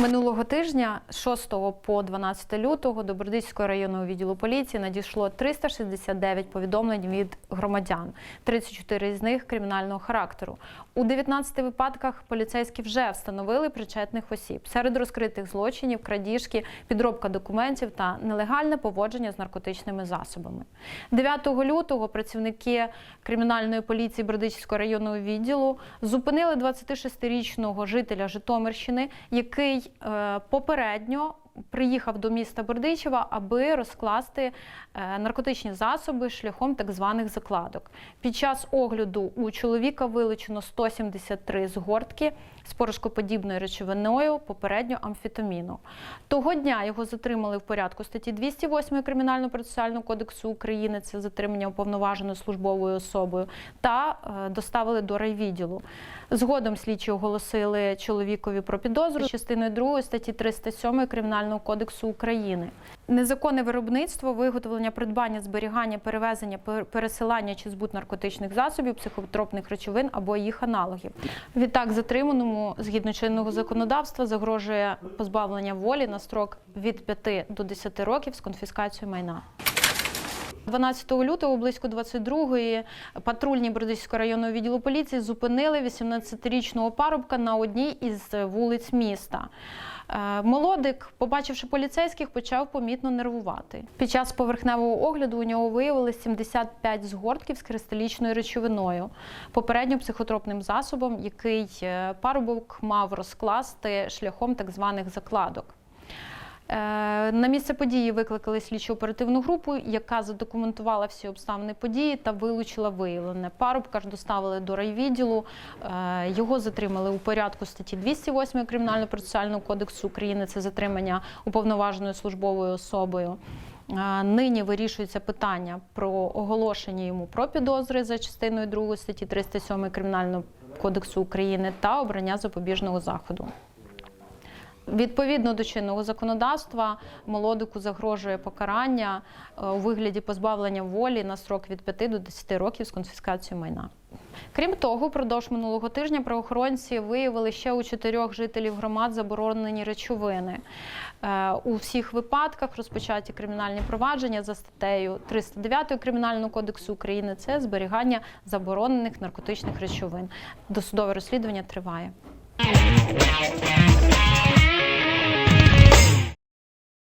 Минулого тижня, з 6 по 12 лютого, до Бердичського районного відділу поліції надійшло 369 повідомлень від громадян, 34 з них кримінального характеру. У 19 випадках поліцейські вже встановили причетних осіб. Серед розкритих злочинів крадіжки, підробка документів та нелегальне поводження з наркотичними засобами. 9 лютого працівники кримінальної поліції Бердичівського районного відділу зупинили 26-річного жителя Житомирщини, який попередньо приїхав до міста Бердичева, аби розкласти е, наркотичні засоби шляхом так званих закладок. Під час огляду у чоловіка вилучено 173 згортки з порошкоподібною речовиною, попередньо амфетаміну. Того дня його затримали в порядку статті 208 Кримінального процесуального кодексу України, це затримання уповноваженою службовою особою, та е, доставили до райвідділу. Згодом слідчі оголосили чоловікові про підозру частиною 2 статті 307 Кримінального кодексу України. Незаконне виробництво, виготовлення, придбання, зберігання, перевезення, пер- пересилання чи збут наркотичних засобів, психотропних речовин або їх аналогів. Відтак, затриманому згідно чинного законодавства загрожує позбавлення волі на строк від 5 до 10 років з конфіскацією майна. 12 лютого близько 22-ї патрульні Бердичського районного відділу поліції зупинили 18-річного парубка на одній із вулиць міста. Е, Молодик, побачивши поліцейських, почав помітно нервувати. Під час поверхневого огляду у нього виявили 75 згортків з кристалічною речовиною, попередньо психотропним засобом, який е, парубок мав розкласти шляхом так званих закладок. Е, На місце події викликали слідчо оперативну групу, яка задокументувала всі обставини події та вилучила виявлене. Парубка ж доставили до райвідділу. Е, Його затримали у порядку статті 208 Кримінального процесуального кодексу України. Це затримання уповноваженою службовою особою. Е, Нині вирішується питання про оголошення йому про підозри за частиною 2 статті 307 Кримінального кодексу України та обрання запобіжного заходу. Відповідно до чинного законодавства, молодику загрожує покарання е, у вигляді позбавлення волі на строк від 5 до 10 років з конфіскацією майна. Крім того, впродовж минулого тижня правоохоронці виявили ще у чотирьох жителів громад заборонені речовини. Е, У всіх випадках розпочаті кримінальні провадження за статтею 309 Кримінального кодексу України. Це зберігання заборонених наркотичних речовин. Досудове розслідування триває.